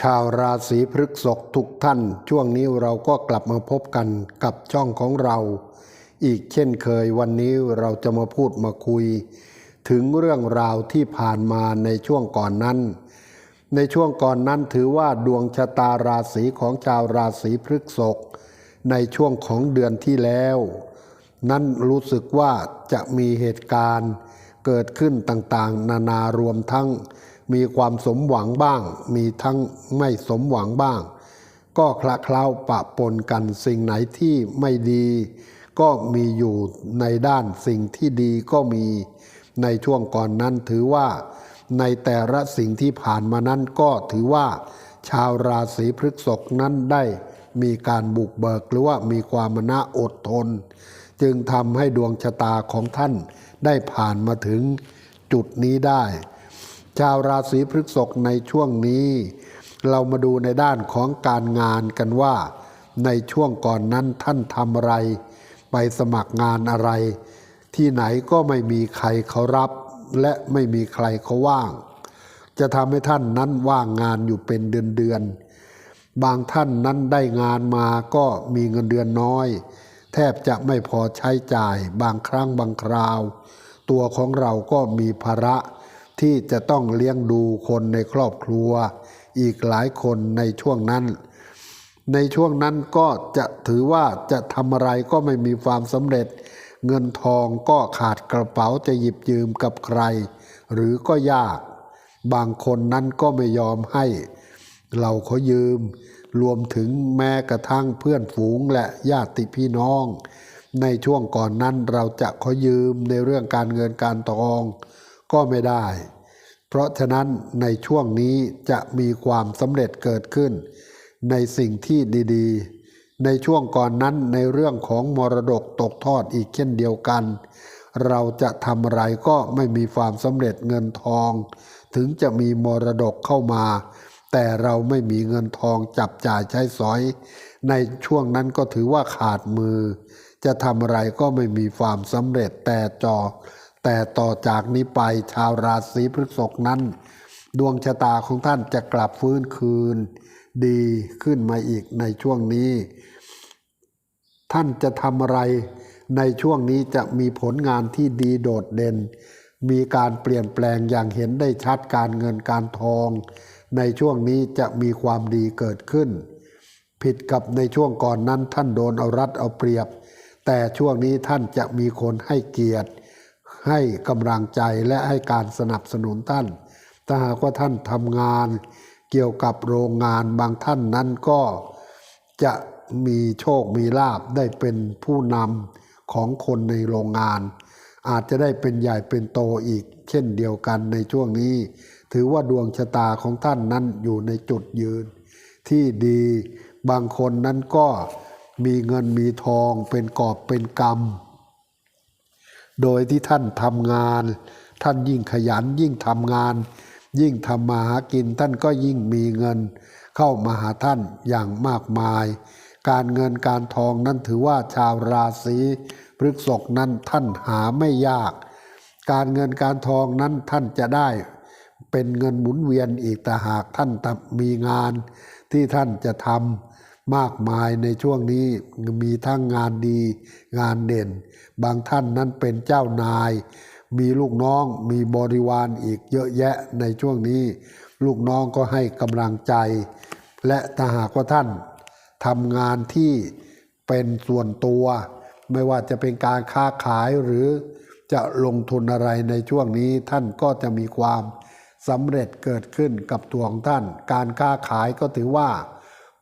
ชาวราศีพฤกษภทุกท่าน ช่วงนี้เราก็กลับมาพบกันกับช่องของเรา อีกเช่นเคยวันนี้เราจะมาพูดมาคุย ถึงเรื่องราวที่ผ่านมาในช่วงก่อนนั้น ในช่วงก่อนนั้นถือว่าดวงชะตาราศีของชาวราศีพฤกษภในช่วงของเดือนที่แล้ว นั้นรู้สึกว่าจะมีเหตุการณ์เกิดขึ้นต่างๆ นานารวมทั้ง มีความสมหวังบ้าง มีทั้งไม่สมหวังบ้าง ก็คละเคล้าปะปนกันสิ่งไหนที่ไม่ดี ก็มีอยู่ในด้านสิ่งที่ดีก็มีในช่วงก่อนนั้นถือว่าในแต่ละสิ่งที่ผ่านมานั้นก็ถือว่า ชาวราศีพฤษภนั้นได้มีการบุกเบิกหรือว่ามีความมนะอดทน จึงทำให้ดวงชะตาของท่านได้ผ่านมาถึงจุดนี้ได้ ชาวราศีพฤษภในช่วงนี้ เรามาดูในด้านของการงานกันว่า ในช่วงก่อนนั้นท่านทำอะไร ไปสมัครงานอะไร ที่ไหนก็ไม่มีใครเขารับ และไม่มีใครเขาว่าง จะทำให้ท่านนั้นว่างงานอยู่เป็นเดือนเดือนๆบางท่านนั้นได้งานมาก็มีเงินเดือนน้อย แทบจะไม่พอใช้จ่าย บางครั้งบางคราว ตัวของเราก็มีภาระ ที่จะต้องเลี้ยงดูคนในครอบครัว อีกหลายคนในช่วงนั้น ในช่วงนั้นก็จะถือว่าจะทำอะไรก็ไม่มีความสำเร็จ เงินทองก็ขาดกระเป๋าจะหยิบยืมกับใคร หรือก็ยาก บางคนนั้นก็ไม่ยอมให้ เราเขายืม รวมถึงแม้กระทั่งเพื่อนฝูงและญาติพี่น้อง ในช่วงก่อนนั้นเราจะขอยืมในเรื่องการเงินการทอง ก็ไม่ได้ เพราะฉะนั้นในช่วงนี้จะมีความสำเร็จเกิดขึ้น ในสิ่งที่ดีๆ ในช่วงก่อนนั้นในเรื่องของมรดกตกทอดอีกเช่นเดียวกัน เราจะทำอะไรก็ไม่มีความสำเร็จเงินทอง ถึงจะมีมรดกเข้ามา แต่เราไม่มีเงินทองจับจ่ายใช้สอย ในช่วงนั้นก็ถือว่าขาดมือ จะทำอะไรก็ไม่มีความสำเร็จแต่จอ แต่ต่อจากนี้ไปชาวราศีพฤษภนั้น ดวงชะตาของท่านจะกลับฟื้นคืน ดีขึ้นมาอีกในช่วงนี้ ท่านจะทำอะไรในช่วงนี้จะมีผลงานที่ดีโดดเด่น มีการเปลี่ยนแปลงอย่างเห็นได้ชัดการเงินการทอง ในช่วงนี้จะมีความดีเกิดขึ้น ผิดกับในช่วงก่อนนั้นท่านโดนเอารัดเอาเปรียบ แต่ช่วงนี้ท่านจะมีคนให้เกียรติ ให้กำลังใจและให้การสนับสนุนท่าน ถ้าหากว่าท่านทำงานเกี่ยวกับโรงงานบางท่านนั้นก็จะมีโชคมีลาบได้เป็นผู้นำของคนในโรงงาน อาจจะได้เป็นใหญ่เป็นโตอีก เช่นเดียวกันในช่วงนี้ ถือว่าดวงชะตาของท่านนั้นอยู่ในจุดยืน ที่ดีบางคนนั้นก็มีเงินมีทองเป็นกอบเป็นกำ โดยที่ท่านทำงาน ท่านยิ่งขยันยิ่งทำงาน ยิ่งทำมาหากินท่านก็ยิ่งมีเงิน เข้ามาหาท่านอย่างมากมาย การเงินการทองนั้นถือว่าชาวราศีพฤกษภนั้นท่านหาไม่ยาก การเงินการทองนั้นท่านจะได้ เป็นเงินหมุนเวียนอีกแต่หากท่านมีงานที่ท่านจะทำ มากมายในช่วงนี้มีทั้งงานดีงานเด่น บางท่านนั้นเป็นเจ้านาย มีลูกน้องมีบริวารอีกเยอะแยะในช่วงนี้ ลูกน้องก็ให้กำลังใจ และถ้าหากว่าท่านทำงานที่เป็นส่วนตัว ไม่ว่าจะเป็นการค้าขายหรือจะลงทุนอะไรในช่วงนี้ท่านก็จะมีความสำเร็จเกิดขึ้นกับตัวของท่าน การค้าขายก็ถือว่า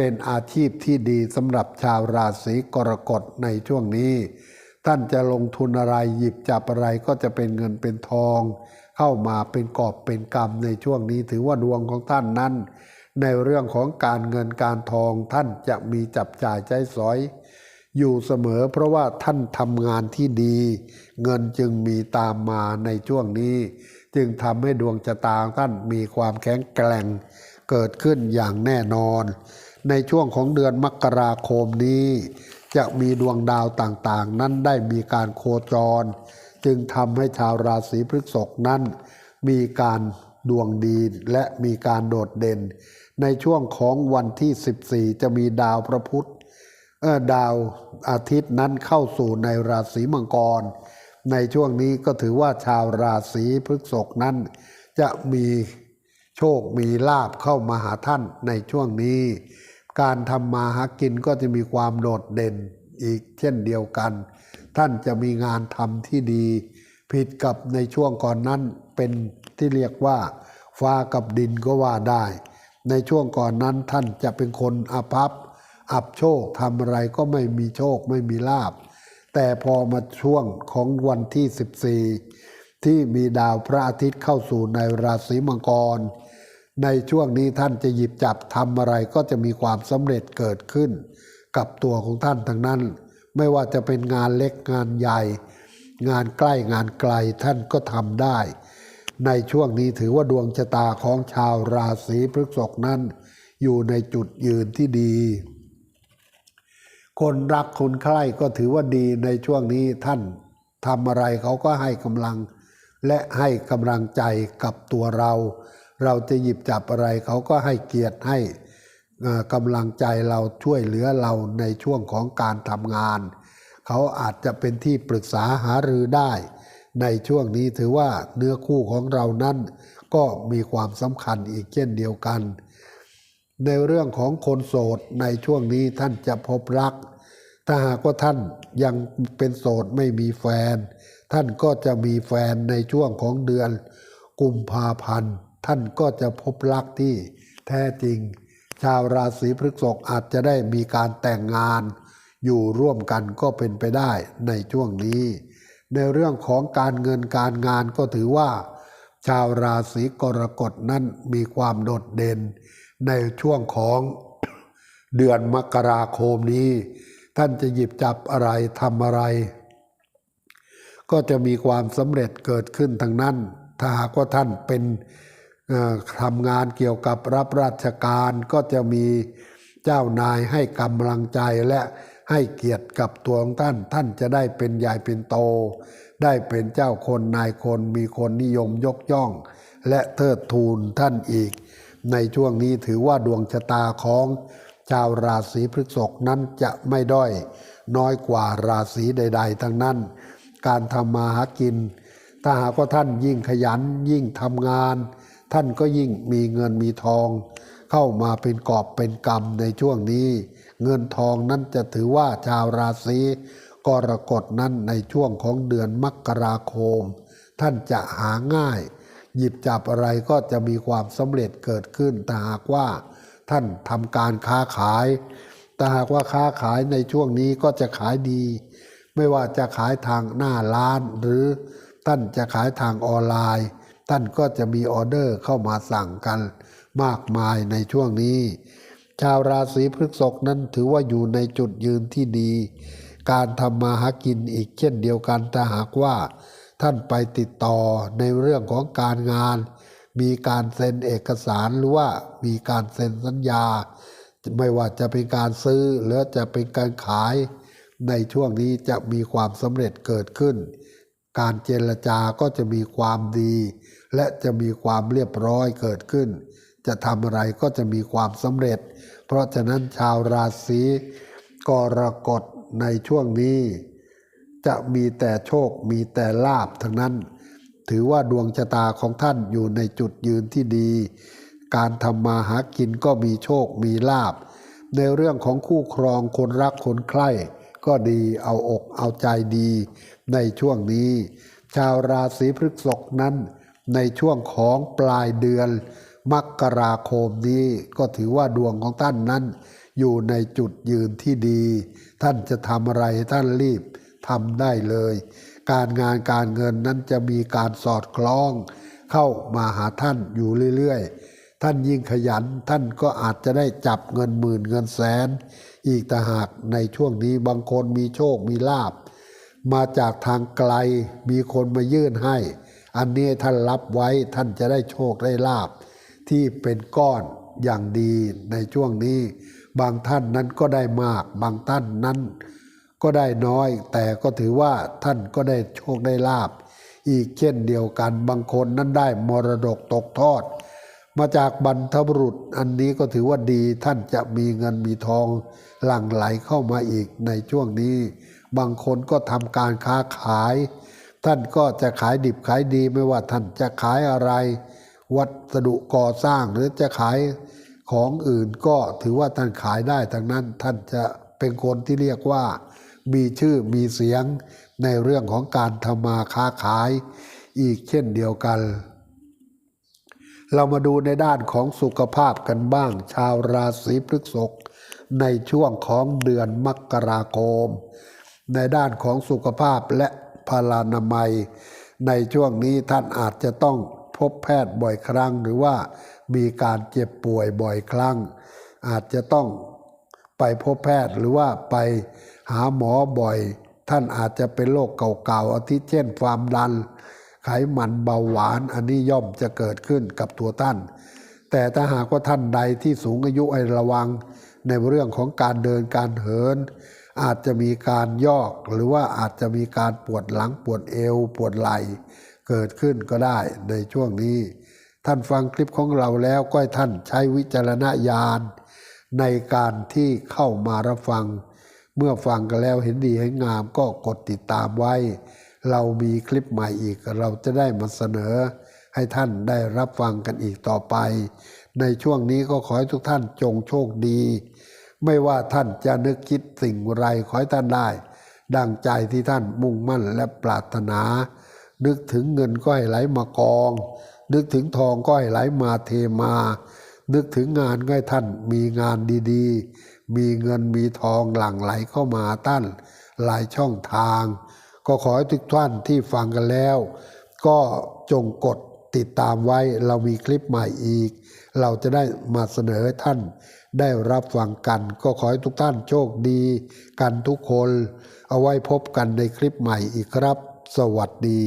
เป็นอาชีพที่ดีสำหรับชาวราศีกรกฎในช่วงนี้ ท่านจะลงทุนอะไรหยิบจับอะไรก็จะเป็นเงินเป็นทอง เข้ามาเป็นกอบเป็นกำในช่วงนี้ถือว่าดวงของท่านนั้น ในเรื่องของการเงินการทองท่านจะมีจับจ่ายใช้สอย อยู่เสมอเพราะว่าท่านทำงานที่ดี เงินจึงมีตามมาในช่วงนี้ จึงทำให้ดวงชะตาของท่านมีความแข็งแกร่งเกิดขึ้นอย่างแน่นอน ในช่วงของเดือนมกราคมนี้ จะมีดวงดาวต่างๆ นั้นได้มีการโคจร จึงทำให้ชาวราศีพฤษภนั้น มีการดวงดีและมีการโดดเด่น ในช่วงของวันที่ 14 จะมีดาวพระพุธเออดาวอาทิตย์นั้นเข้าสู่ในราศีมังกร ในช่วงนี้ก็ถือว่าชาวราศีพฤษภนั้น จะมีโชคมีลาบเข้ามาหาท่านในช่วงนี้ การทำมาหากินก็จะมีความโดดเด่นอีกเช่นเดียวกัน ท่านจะมีงานทำที่ดี ผิดกับในช่วงก่อนนั้นเป็นที่เรียกว่า ฟ้ากับดินก็ว่าได้ ในช่วงก่อนนั้นท่านจะเป็นคนอาภัพอับโชคทำอะไรก็ไม่มีโชคไม่มีลาบ แต่พอมาช่วงของวันที่ 14 ที่มีดาวพระอาทิตย์เข้าสู่ในราศีมังกร ในช่วงนี้ท่านจะหยิบจับทำอะไรก็จะมีความสำเร็จเกิดขึ้น กับตัวของท่านทั้งนั้น ไม่ว่าจะเป็นงานเล็กงานใหญ่ งานใกล้งานไกลท่านก็ทำได้ ในช่วงนี้ถือว่าดวงชะตาของชาวราศีพฤษภนั้น อยู่ในจุดยืนที่ดี คนรักคนใคร่ก็ถือว่าดีในช่วงนี้ท่านทำอะไรเขาก็ให้กำลัง และให้กำลังใจกับตัวเรา เราจะหยิบจับอะไรเขาก็ให้เกียรติให้กำลังใจเราช่วยเหลือเราในช่วงของการทำงาน เขาอาจจะเป็นที่ปรึกษาหารือได้ ในช่วงนี้ถือว่าเนื้อคู่ของเรานั้นก็มีความสำคัญอีกเช่นเดียวกัน ในเรื่องของคนโสดในช่วงนี้ท่านจะพบรัก ถ้าหากว่าท่านยังเป็นโสดไม่มีแฟน ท่านก็จะมีแฟนในช่วงของเดือนกุมภาพันธ์ ท่านก็จะพบรักที่แท้จริง ชาวราศีพฤษภอาจจะได้มีการแต่งงาน อยู่ร่วมกันก็เป็นไปได้ในช่วงนี้ ในเรื่องของการเงินการงานก็ถือว่า ชาวราศีกรกฎนั้นมีความโดดเด่น ในช่วงของเดือนมกราคมนี้ ท่านจะหยิบจับอะไรทำอะไร ก็จะมีความสำเร็จเกิดขึ้นทางนั้น ถ้าหากว่าท่านเป็น ทำงานเกี่ยวกับรับราชการก็จะมีเจ้านายให้กำลังใจและให้เกียรติกับตัวของท่าน ท่านจะได้เป็นใหญ่เป็นโต ได้เป็นเจ้าคนนายคนมีคนนิยมยกย่อง และเทิดทูนท่านอีก ในช่วงนี้ถือว่าดวงชะตาของชาวราศีพฤษภนั้นจะไม่ด้อย น้อยกว่าราศีใด ๆ ทั้งนั้น การทำมาหากิน ถ้าหากว่าท่านยิ่งขยันยิ่งทำงาน ท่านก็ยิ่งมีเงินมีทอง เข้ามาเป็นกอบเป็นกำในช่วงนี้ เงินทองนั้นจะถือว่าชาวราศีกรกฎนั้นในช่วงของเดือนมกราคม ท่านจะหาง่าย หยิบจับอะไรก็จะมีความสำเร็จเกิดขึ้นแต่หากว่า ท่านทำการค้าขายแต่หากว่าค้าขายในช่วงนี้ก็จะขายดี ไม่ว่าจะขายทางหน้าร้านหรือท่านจะขายทางออนไลน์ ท่านก็จะมีออเดอร์เข้ามาสั่งกันมากมายในช่วงนี้ ชาวราศีพฤษภนั้นถือว่าอยู่ในจุดยืนที่ดี การทำมาหากินอีกเช่นเดียวกันถ้าหากว่า ท่านไปติดต่อในเรื่องของการงาน มีการเซ็นเอกสารหรือว่ามีการเซ็นสัญญา ไม่ว่าจะเป็นการซื้อหรือจะเป็นการขาย ในช่วงนี้จะมีความสำเร็จเกิดขึ้น การเจรจาก็จะมีความดี และจะมีความเรียบร้อยเกิดขึ้น จะทำอะไรก็จะมีความสำเร็จ เพราะฉะนั้นชาวราศีกรกฎในช่วงนี้ จะมีแต่โชคมีแต่ลาบทั้งนั้น ถือว่าดวงชะตาของท่านอยู่ในจุดยืนที่ดี การทำมาหากินก็มีโชคมีลาบ ในเรื่องของคู่ครองคนรักคนใคร่ก็ดีเอาอกเอาใจดีในช่วงนี้ ชาวราศีพฤษภนั้น ในช่วงของปลายเดือนมกราคมนี้ก็ถือว่าดวงของท่านนั้น อยู่ในจุดยืนที่ดี ท่านจะทำอะไรท่านรีบทำได้เลย การงานการเงินนั้นจะมีการสอดคล้อง เข้ามาหาท่านอยู่เรื่อยๆ ท่านยิ่งขยันท่านก็อาจจะได้จับเงินหมื่นเงินแสน อีกแต่หากในช่วงนี้บางคนมีโชคมีลาบ มาจากทางไกลมีคนมายื่นให้ อันนี้ท่านรับไว้ท่านจะได้โชคได้ลาบที่เป็นก้อนอย่างดีในช่วงนี้ บางท่านนั้นก็ได้มาก บางท่านนั้นก็ได้น้อย แต่ก็ถือว่าท่านก็ได้โชคได้ลาบ อีกเช่นเดียวกันบางคนนั้นได้มรดกตกทอด มาจากบรรพบุรุษอันนี้ก็ถือว่าดีท่านจะมีเงินมีทอง หลั่งไหลเข้ามาอีกในช่วงนี้ บางคนก็ทำการค้าขาย ท่านก็จะขายดิบขายดีไม่ว่าท่านจะขายอะไร วัสดุก่อสร้างหรือจะขายของอื่นก็ถือว่าท่านขายได้ทั้งนั้นท่านจะเป็นคนที่เรียกว่า มีชื่อมีเสียงในเรื่องของการทำมาค้าขายอีกเช่นเดียวกัน เรามาดูในด้านของสุขภาพกันบ้าง ชาวราศีพฤษภในช่วงของเดือนมกราคม ในด้านของสุขภาพและ พลานามัย ในช่วงนี้ท่านอาจจะต้องพบแพทย์บ่อยครั้ง หรือว่ามีการเจ็บป่วยบ่อยครั้ง อาจจะต้องไปพบแพทย์หรือว่าไปหาหมอบ่อย ท่านอาจจะเป็นโรคเก่าๆอาทิเช่นความดัน ไขมันเบาหวานอันนี้ย่อมจะเกิดขึ้นกับตัวท่าน แต่ถ้าหากว่าท่านใดที่สูงอายุให้ระวัง ในเรื่องของการเดินการเหิน อาจจะมีการยอกหรือว่าอาจจะมีการปวดหลังปวดเอว ปวดไหล่เกิดขึ้นก็ได้ในช่วงนี้ ท่านฟังคลิปของเราแล้วก็ให้ท่านใช้วิจารณญาณในการที่เข้ามารับฟัง เมื่อฟังกันแล้วเห็นดีเห็นงามก็กดติดตามไว้ เรามีคลิปใหม่อีกเราจะได้มาเสนอ ให้ท่านได้รับฟังกันอีกต่อไป ในช่วงนี้ก็ขอให้ทุกท่านจงโชคดี ไม่ว่าท่านจะนึกคิดสิ่งไรขอให้ท่านได้ ดังใจที่ท่านมุ่งมั่นและปรารถนา นึกถึงเงินก็ให้ไหลมากอง นึกถึงทองก็ให้ไหลมาเทมา นึกถึงงานก็ให้ท่านมีงานดีๆ มีเงินมีทองหลั่งไหลเข้ามาท่านหลายช่องทาง ก็ขอให้ทุกท่านที่ฟังกันแล้ว ก็จงกด ติดตามไว้เรามีคลิปใหม่อีก เราจะได้มาเสนอให้ท่าน ได้รับฟังกัน ก็ขอให้ทุกท่านโชคดี กันทุกคน เอาไว้พบกันในคลิปใหม่อีกครับ สวัสดี